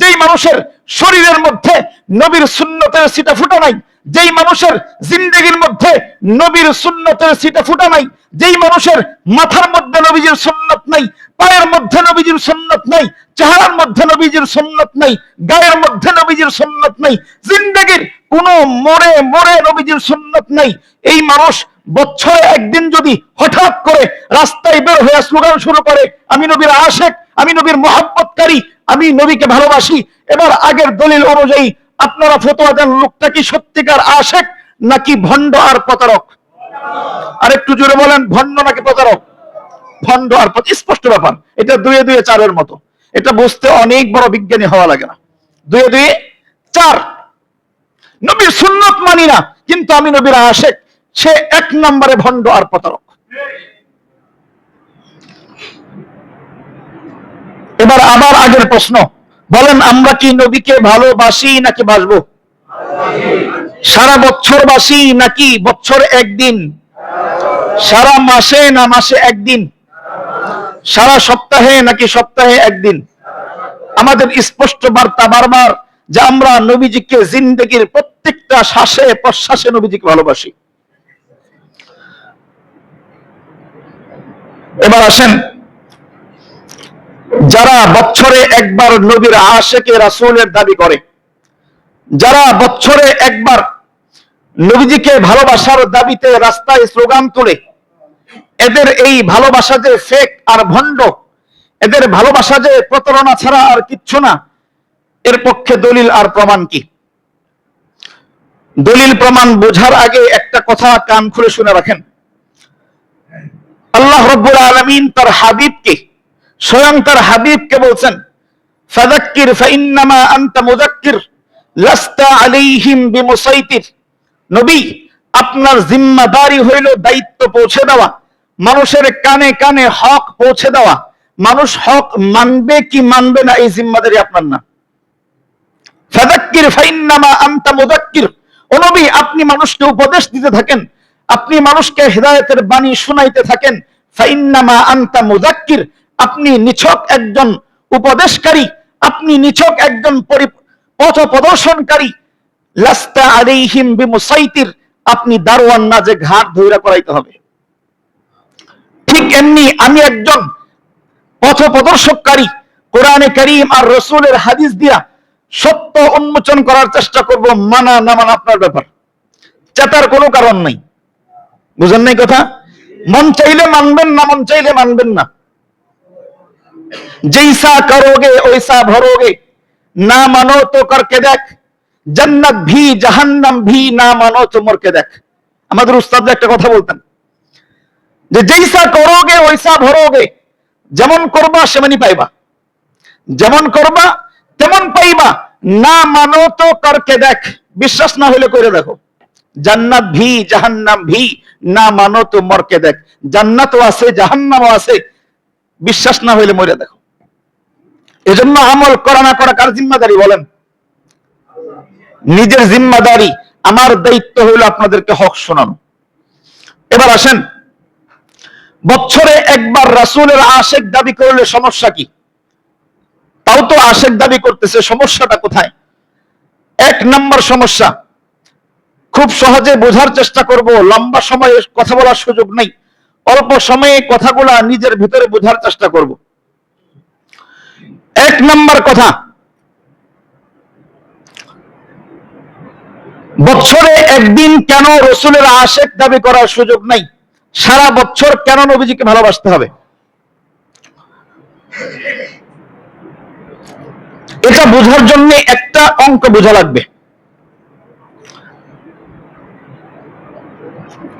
যেই মানুষের শরীরের মধ্যে নবীর সুন্নতের সিটা ফুটা নাই, যেই মানুষের জিন্দগির মধ্যে নবীর সুন্নতের সিটা ফুটা নাই, যেই মানুষের মাথার মধ্যে নবীজির সুন্নত নাই, পায়ের মধ্যে নবীজির সুন্নত নাই, চেহারার মধ্যে নবীজির সুন্নত নাই, গায়ের মধ্যে নবীজির সুন্নত নাই, জিন্দগির কোন মোড়ে মোড়ে নবীজির সুন্নত নাই, এই মানুষ বছরে একদিন যদি হঠাৎ করে রাস্তায় বের হয়ে স্লোগান শুরু করে, আমি নবীর আশেক, আমি নবীর মহাব্বতকারী আমি নবীকে ভালোবাসি, এবার আগের দলিল অনুযায়ী আপনারা ফতোয়া দেন লোকটা কি সত্যিকার আশেক নাকি ভণ্ড আর প্রতারক? আর একটু জোরে বলেন, ভণ্ড নাকি প্রতারক? ভণ্ড আর স্পষ্ট ব্যাপার। এটা দুয়ে দুয়ে চারের মতো। এটা বুঝতে অনেক বড় বিজ্ঞানী হওয়া লাগে না। দুয়ে দুয়ে চার। নবীর সুন্নত মানি না, কিন্তু আমি নবীর আশেক, সে এক নম্বরে ভণ্ড আর প্রতারক। এবার আবার আগের প্রশ্ন। বলেন, আমরা কি নবীকে ভালোবাসি নাকি বাসবো? সারা বছর বাসি নাকি বছর একদিন? সারা মাসে না মাসে একদিন? সারা সপ্তাহে নাকি সপ্তাহে একদিন? আমাদের স্পষ্ট বার্তা বারবার যে আমরা নবীজিকে জিন্দগির প্রত্যেকটা শ্বাসে, প্রশ্বাসে নবীজিকে ভালোবাসি। এবার আসেন যারা বছরে একবার নবীর আশেকে রাসূলের দাবি করে, যারা বছরে একবার নবীজিকে ভালোবাসার দাবিতে রাস্তায় স্লোগান তোলে, এদের এই ভালোবাসা যে ফেক আর ভণ্ড, এদের ভালোবাসা যে প্রতারণা ছাড়া আর কিচ্ছু না, এর পক্ষে দলিল আর প্রমাণ কি? দলিল প্রমাণ বোঝার আগে একটা কথা কান খুলে শুনে রাখেন। আল্লাহ রব্বুল আলমিন তার হাবিবকে স্বয়ং তার হাবিবকে বলছেন ফাদাক্কির ফাইন্নামা আনতা মুযাক্কির, লাস্তা আলাইহিম বিমুসাইতির। নবী, আপনার জিম্মাদারি হইল দায়িত্ব পৌঁছে দেওয়া, মানুষের কানে কানে হক পৌঁছে দেওয়া। মানুষ হক মানবে কি মানবে না, এই জিম্মাদারি আপনার না। ফাদাক্কির ফাইন্নামা আনতা মুযাক্কির। ও নবী, আপনি মানুষকে উপদেশ দিতে থাকেন, আপনি মানুষকে হেদায়েতের বাণী শুনাইতে থাকেন। ফাইন্নামা আনতা মুযাক্কির। আপনি নিছক একজন উপদেশকারী, আপনি নিছক একজন পথ প্রদর্শনকারী লাস্তা আলাইহিম বিমুসাইতির, আপনি দারোয়ান না যে ঘাট ধৈরা করাইতে হবে। ঠিক এমনি আমি একজন পথ প্রদর্শককারী কোরআনে করিম আর রসুলের হাদিস দিয়া সত্য উন্মোচন করার চেষ্টা করব, মানা না মানা আপনার ব্যাপার। চেতার কোনো কারণ নাই। বুঝেন নাই কথা? মন চাইলে মানবেন না, মন চাইলে মানবেন না। जैसा करोगे वैसा भरोगे ना मानो तो करके देख जन्नत भी जहन्नम भी ना मानो तो मर के देख আমাদের উস্তাদ একটা কথা বলতেন যে যেইসা করোগে ওইসা ভরোগে যেমন করবা সেমনি পাইবা যেমন করবা তেমন পাইবা না মানো তো করকে দেখ বিশ্বাস না হলে করে দেখো জান্নাত ভি জাহান্নাম ভি না মানো তো মরকে দেখ জান্নাতও আছে জাহান্নামও আছে বিশ্বাস না হইলে মরে দেখো। এজন্য আমল করা না করা কার জিম্মাদারি বলেন? নিজের জিম্মাদারি, আমার দায়িত্ব হইল আপনাদেরকে হক শোনানো। এবার আসেন, বছরে একবার রাসূলের আশেক দাবি করলে সমস্যা কি? তাও তো আশেক দাবি করতেছে, সমস্যাটা কোথায়? এক নম্বর সমস্যা, খুব সহজে বোঝার চেষ্টা করব, লম্বা সময়ে কথা বলার সুযোগ নেই। অল্প সময়ে কথাগুলা নিজের ভিতরে বোঝার চেষ্টা করব। এক নম্বর কথা বছরে একদিন কেন রসুলের আশেক দাবি করার সুযোগ নাই? সারা বছর কেন নবীজিকে ভালোবাসতে হবে? এটা বোঝার জন্য একটা অঙ্ক বোঝা লাগবে।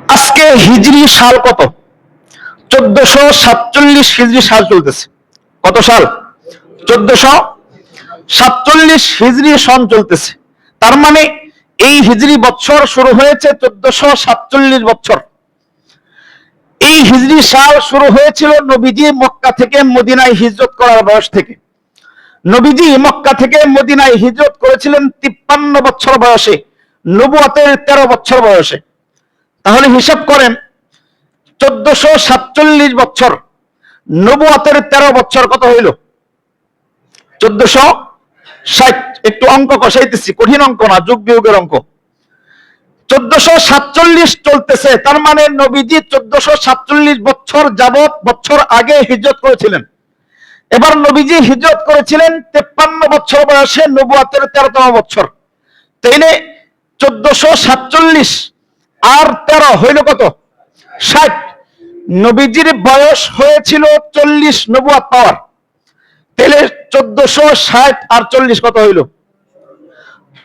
আজকে হিজরি সাল কত? চোদ্দশো সাতচল্লিশ হিজরি সাল চলতেছে। কত সাল? চোদ্দশো সাতচল্লিশ হিজরি সন চলতেছে। তার মানে এই হিজরি বছর শুরু হয়েছে চোদ্দশো সাতচল্লিশ বছর এই হিজরি সাল শুরু হয়েছিল নবীজি মক্কা থেকে মদিনায় হিজরত করার বয়স থেকে। নবীজি মক্কা থেকে মদিনায় হিজরত করেছিলেন তিপ্পান্ন বছর বয়সে, নবুয়াতের তেরো বছর বয়সে। তাহলে হিসাব করেন চোদ্দশো সাতচল্লিশ বছর। নবুয়াতের তেরো বছর কত হইল? চোদ্দশো ষাট। একটু অঙ্ক কষাইতেছি, কঠিন অঙ্ক না, যুগ বিয়োগের অঙ্ক। চোদ্দশো সাতচল্লিশ চলতেছে, তার মানে নবীজি চোদ্দশো সাতচল্লিশ বছর যাবত বছর আগে হিজরত করেছিলেন। এবার নবীজি হিজরত করেছিলেন তেপ্পান্ন বছর বয়সে, নবুয়াতের তেরোতম বছর। তাইলে চোদ্দশো সাতচল্লিশ আর তেরো হইল কত? ষাট। নবীজির বয়স হয়েছিল চল্লিশ নবুয়াত পাওয়ার। তাহলে চোদ্দশো ষাট আর চল্লিশ কত হইল?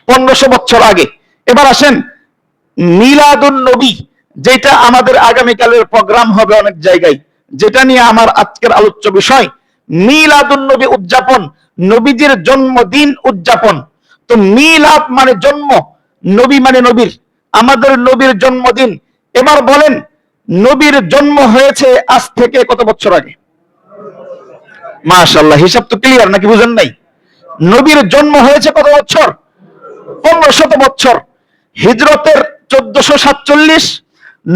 পনেরোশো বছর আগে। এবার আসেন, মিলাদুন নবী, যেটা আমাদের আগামীকালের প্রোগ্রাম হবে অনেক জায়গায়, যেটা নিয়ে আমার আজকের আলোচ্য বিষয়। মিলাদুন নবী উদযাপন, নবীজির জন্মদিন উদযাপন। তো মিলাদ মানে জন্ম, নবী মানে নবীর। আমাদের নবীর জন্মদিন। এবার বলেন নবীর জন্ম হয়েছে আজ থেকে কত বছর আগে? মাশাল্লাহ হিসাব তো ক্লিয়ার নাকি বুঝেন নাই? নবীর জন্ম হয়েছে কত বছর? পনেরো শত বছর। হিজরতের চোদ্দশো সাতচল্লিশ,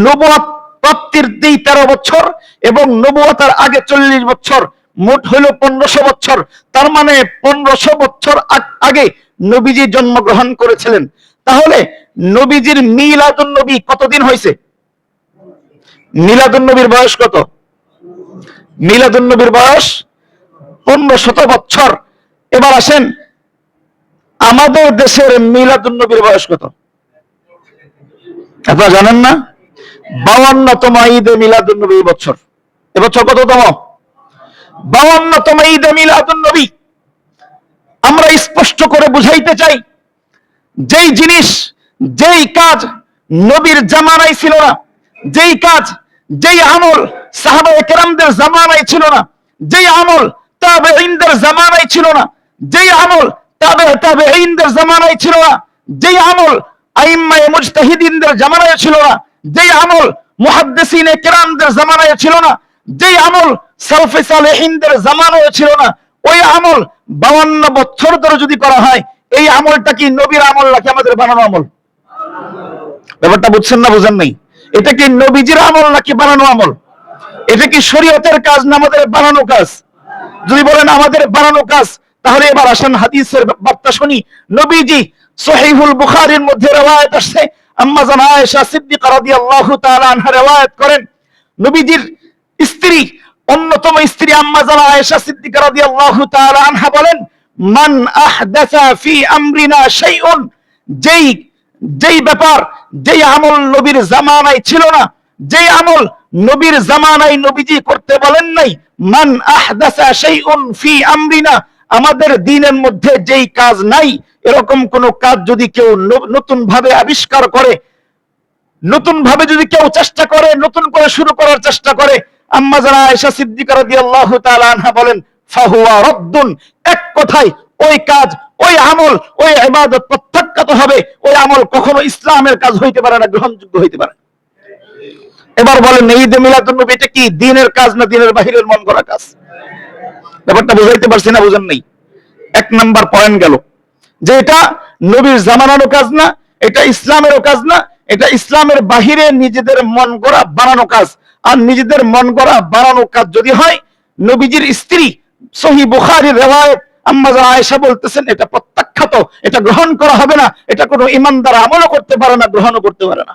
নবুয়াত প্রাপ্তির দিই তেরো বছর এবং নবুয়াতার আগে চল্লিশ বছর, মোট হইল পনেরোশো বছর। তার মানে পনেরোশো বছর আগে নবীজি জন্মগ্রহণ করেছিলেন। তাহলে নবীজির মিলাদুন নবী কতদিন হয়েছে? মিলাদুন নবীর বয়স কত? মিলাদুন নবীর বয়স পনেরো শত বছর। এবার আসেন, আমাদের দেশের মিলাদুন নবীর বয়স কত? আপনারা জানেন না? বাউান্নতম ঈদে মিলাদুন নবী বছর। এবছর কততম? বাউান্নতম ঈদে মিলাদুন নবী। আমরা স্পষ্ট করে বুঝাইতে চাই, যেই জিনিস, যেই কাজ নবীর জামানায় ছিল না, যেই কাজ যেই আমল সাহাবা কেরামদের জামানায় ছিল না, যেই আমল তাবে ইন্দের জামানায় ছিল না, যেই আমল তাবে তাবে ইন্দের জামানায় ছিল না, যেই আমল আইম্মায়ে মুজতাহিদিনদের জামানায় ছিল না, যেই আমল মুহাদ্দিসিনে কেরামদের জামানায় ছিল না, যেই আমল সালফে সালেহিনদের জামানায় ছিল না, ওই আমল বাউান্ন বছর ধরে যদি করা হয়, এই আমলটা কি নবীর আমল নাকি আমাদের বানানো আমল? ব্যাপারটা বুঝছেন না, বুঝেন নাই? এটা কি নবীজির আমল নাকি বানানো আমল? এটা কি শরীয়তের কাজ না আমাদের বানানো কাজ? যদি বলেন আমাদের বানানো কাজ, তাহলে এবার আসেন হাদিসের বার্তা শুনি। নবীজি সহিহুল বুখারীর মধ্যে রওয়ায়াত আসছে। আম্মা জান আয়েশা সিদ্দিকা রাদিয়াল্লাহু তাআলা আনহা রওয়ায়াত করেন, নবীজির স্ত্রী, অন্যতম স্ত্রী আম্মা জান আয়েশা সিদ্দিকা রাদিয়াল্লাহু তাআলা আনহা বলেন, মান আহদাসা ফি আমরিনা শাইউন যেই যেই ব্যাপার, যেই আমল নবীর জামানায় ছিল না, যেই আমল নবীর জামানায় নবীজি করতে বলেন নাই, মান আহদাসা শাইউন ফি আমরিনা, আমাদের দিনের মধ্যে যেই কাজ নাই, এরকম কোন কাজ যদি কেউ নতুন ভাবে আবিষ্কার করে নতুন ভাবে যদি কেউ চেষ্টা করে, নতুন করে শুরু করার চেষ্টা করে, আম্মা যারা আয়েশা সিদ্দিকা রাদিয়াল্লাহু তাআলা আনহা বলেন, ফাহুয়া রদ্দুন এক কথায় ওই কাজ ওই আমল, ওই ইবাদত প্রত্যাখ্যাত হবে, ওই আমল কখনো ইসলামের কাজ হইতে পারে না, গ্রহণযোগ্য হইতে পারে এবার বলেন ঈদে মিলাদুন নবী, এটা কি দিনের কাজ না দিনের বাহিরের মন করা কাজ? ব্যাপারটা বুঝাইতে পারছি না, বুঝেন নাই। এক নাম্বার পয়েন্ট গেল, যে এটা নবীর জামানারও কাজ না, এটা ইসলামেরও কাজ না, এটা ইসলামের বাহিরে নিজেদের মন গড়া বানানো কাজ। আর নিজেদের মন গড়া বানানো কাজ যদি হয়, নবীজির স্ত্রী সহি বুখারি রেওয়ায়ত আম্মা জান আয়েশা বলতেছেন, এটা প্রত্যাখ্যাত, এটা গ্রহণ করা হবে না, এটা কোনো ইমানদার আমলও করতে পারে না, গ্রহণও করতে পারে না।